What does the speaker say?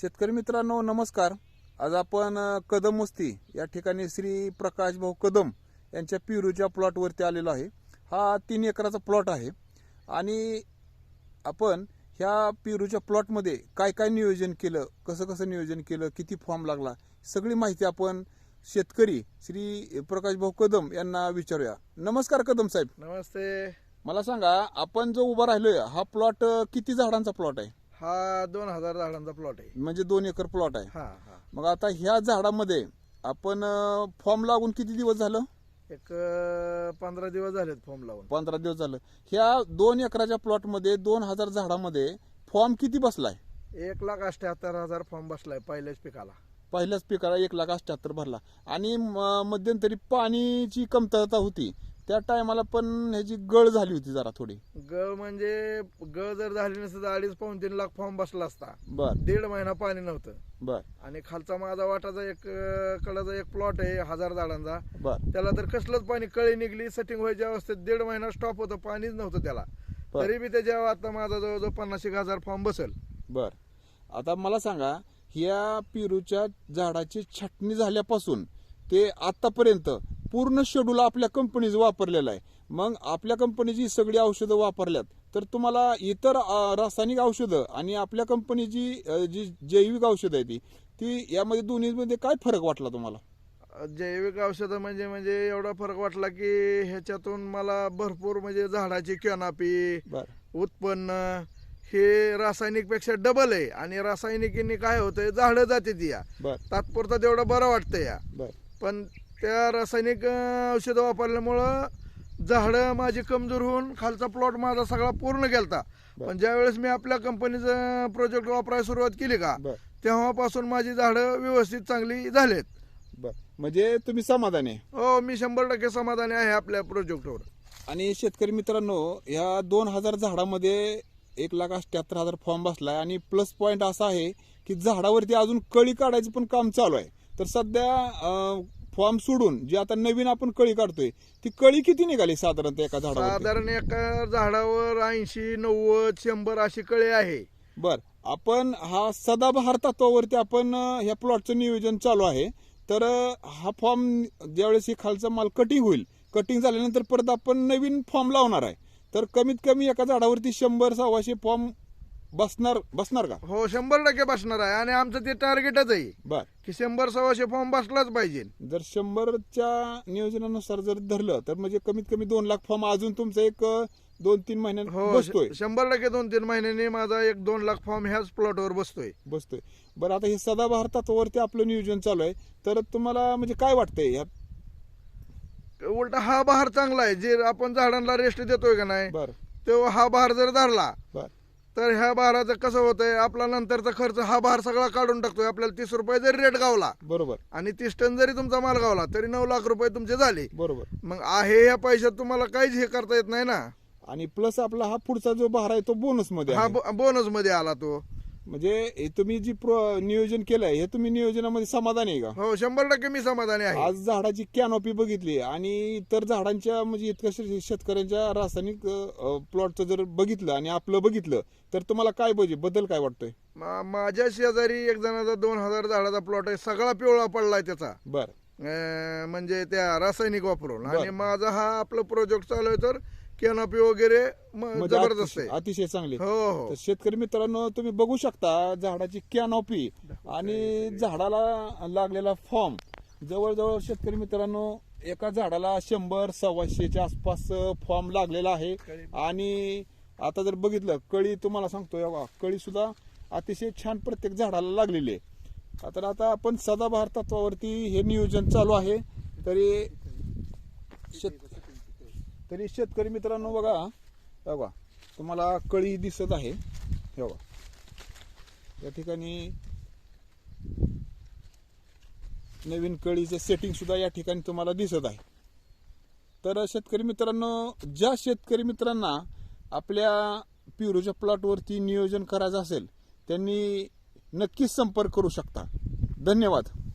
शेतकरी मित्रांनो नमस्कार. आज आपण कदम मुस्ती या ठिकाणी श्री प्रकाश भाऊ कदम यांच्या पिरूच्या प्लॉटवरती आलेलो आहे. हा तीन एकराचा प्लॉट आहे. आणि आपण ह्या पिरूच्या प्लॉटमध्ये काय काय नियोजन केलं कसं कसं नियोजन केलं किती फॉर्म लागला सगळी माहिती आपण शेतकरी श्री प्रकाश भाऊ कदम यांना विचारूया. नमस्कार कदम साहेब. नमस्ते. मला सांगा आपण जो उभा राहिलोय हा प्लॉट किती झाडांचा प्लॉट आहे? हा दोन हजार झाडांचा प्लॉट आहे. म्हणजे दोन एकर प्लॉट आहे. हा हा. मग आता ह्या झाडामध्ये आपण फॉर्म लागून किती दिवस झालं? एक अं, पंधरा दिवस झालेत फॉर्म लावून. पंधरा दिवस झालं. ह्या दोन एकराच्या प्लॉटमध्ये दोन हजार झाडामध्ये फॉर्म किती बसलाय? एक लाख अठ्याहत्तर हजार फॉर्म बसलाय पहिल्याच पिकाला. पहिल्याच पिकाला एक लाख अठ्याहत्तर भरला. आणि म- मध्यंतरी पाणीची कमतरता होती. त्या टायमाला पण ह्याची गळ झाली होती जरा थोडी. गळ म्हणजे गळ जर झाली नसतं तर अडीच पाऊन तीन लाख फॉर्म बसला असता. बर. दीड महिना पाणी नव्हतं. बर. आणि खालचा माझा वाटाचा एक कडाचा एक प्लॉट आहे हजार झाडांचा. बर. त्याला तर कसलंच पाणी कळी निघली सेटिंग व्हायच्या अवस्थेत दीड महिना स्टॉप होतं पाणीच नव्हतं त्याला. तरी बी त्याच्या आता माझा जवळजवळ पन्नास एक हजार फॉर्म बसेल. बर. आता मला सांगा ह्या पेरूच्या झाडाची छाटणी झाल्यापासून ते आतापर्यंत पूर्ण शेड्यूल आपल्या कंपनीचं वापरलेलं आहे. मग आपल्या कंपनीची सगळी औषधं वापरल्यात. तर तुम्हाला इतर रासायनिक औषधं आणि आपल्या कंपनीची जी जैविक औषधं आहे ती ती यामध्ये दोन्हीमध्ये काय फरक वाटला तुम्हाला? जैविक औषधं म्हणजे म्हणजे एवढा फरक वाटला की ह्याच्यातून मला भरपूर म्हणजे झाडाची कॅनापी उत्पन्न हे रासायनिकपेक्षा डबल आहे. आणि रासायनिकीने काय होतंय झाडं जाते ती या तात्पुरता तेवढं बरं वाटतं या. बर. पण त्या रासायनिक औषधं वापरल्यामुळं झाडं माझी कमजोर होऊन खालचा प्लॉट माझा सगळा पूर्ण गेलता. पण ज्यावेळेस मी आपल्या कंपनीचं प्रोजेक्ट वापरायला सुरुवात केली का तेव्हापासून माझी झाडं व्यवस्थित चांगली झालेत. म्हणजे तुम्ही समाधानी? आहे हो मी शंभर टक्के समाधानी आहे आपल्या प्रोजेक्टवर आणि शेतकरी मित्रांनो ह्या दोन हजार झाडामध्ये एक लाख अठ्याहत्तर हजार फॉर्म बसलाय आणि प्लस पॉइंट असा आहे की झाडावरती अजून कळी काढायचं पण काम चालू आहे. तर सध्या फॉर्म सोडून जी आता नवीन आपण कळी काढतोय ती कळी किती निघाली साधारणतः एका झाडावर साधारण एका झाडावर ऐंशी नव्वद शंभर अशी कळे आहे. बर आपण हा सदाबहार तत्वावरती आपण अं, ह्या प्लॉटचं नियोजन चालू आहे. तर अं, हा फॉर्म ज्यावेळेस हे खालचा माल कटिंग होईल कटिंग झाल्यानंतर परत आपण नवीन फॉर्म लावणार आहे. तर कमीत कमी एका झाडावरती शंभर सव्वाशे फॉर्म बसणार बसणार का? हो शंभर टक्के बसणार आहे. आणि आमचं ते टार्गेटच आहे. बर. की शंभर सव्वाशे फॉर्म बसलाच पाहिजे. जर शंभरच्या नियोजनानुसार जर धरलं तर म्हणजे कमीत कमी दोन लाख फॉर्म अजून तुमचं एक दोन तीन महिन्यात हो बसतोय. शंभर टक्के दोन तीन महिन्यांनी माझा एक दोन लाख फॉर्म ह्याच प्लॉटवर बसतोय. बसतोय. बरं आता हे सदाबहार तत्वावरती आपलं नियोजन चालू आहे. तर तुम्हाला म्हणजे काय वाटतंय? ह्या उलट हा बहार चांगला आहे. जे आपण झाडांना रेस्ट देतोय का नाही बर. तेव्हा हा बहार जर धरला बर. तर ह्या बहाराचं कसं होतंय आपला नंतरचा खर्च हा बहार सगळा काढून टाकतोय. आपल्याला तीस रुपये जरी रेट गावला बरोबर. आणि तीस टन जरी तुमचा माल गावला तरी नऊ लाख रुपये तुमचे झाले. बरोबर. मग आहे या पैशात तुम्हाला काहीच हे करता येत नाही ना. आणि प्लस आपला हा पुढचा जो बहार आहे तो बोनसमध्ये हा आहे. बोनसमध्ये आला तो. म्हणजे हे तुम्ही जी प्रो- नियोजन केलंय हे तुम्ही नियोजनामध्ये समाधानी आहे का? हो शंभर टक्के मी समाधानी आहे. आज झाडाची कॅनॉपी बघितली आणि इतर झाडांच्या म्हणजे इतक्या शे- शेतकऱ्यांच्या रासायनिक प्लॉटचं जर बघितलं आणि आपलं बघितलं तर तुम्हाला काय पाहिजे बदल काय वाटतोय? मा- माझ्या शेजारी एक जणाचा दोन हजार झाडाचा प्लॉट आहे सगळा पिवळा पडलाय त्याचा. बर. अं, म्हणजे त्या रासायनिक वापरून. आणि माझा हा आपलं प्रोजेक्ट चालू आहे तर कॅनॉपी वगैरे म- म्हणजे जबरदस्त अतिशय आहे. अतिशय चांगली. हो हो. शेतकरी मित्रांनो तुम्ही बघू शकता झाडाची कॅनॉपी आणि झाडाला लागलेला फॉर्म. जवळजवळ शेतकरी मित्रांनो एका झाडाला शंभर सव्वाशेच्या आसपास फॉर्म लागलेला आहे. आणि आता जर बघितलं कळी तुम्हाला सांगतो कळी सुद्धा अतिशय छान प्रत्येक झाडाला लागलेली आहे. तर आता आपण सदाबहार तत्वावरती हे नियोजन चालू आहे. तरी शेत तरी शेतकरी मित्रांनो बघा हे बघा तुम्हाला कळी दिसत आहे. हे बघा. या ठिकाणी नवीन कळीचे सेटिंग सुद्धा या ठिकाणी तुम्हाला दिसत आहे. तर शेतकरी मित्रांनो ज्या शेतकरी मित्रांना आपल्या पिरूच्या प्लॉटवरती नियोजन करायचं असेल त्यांनी नक्कीच संपर्क करू शकता. धन्यवाद.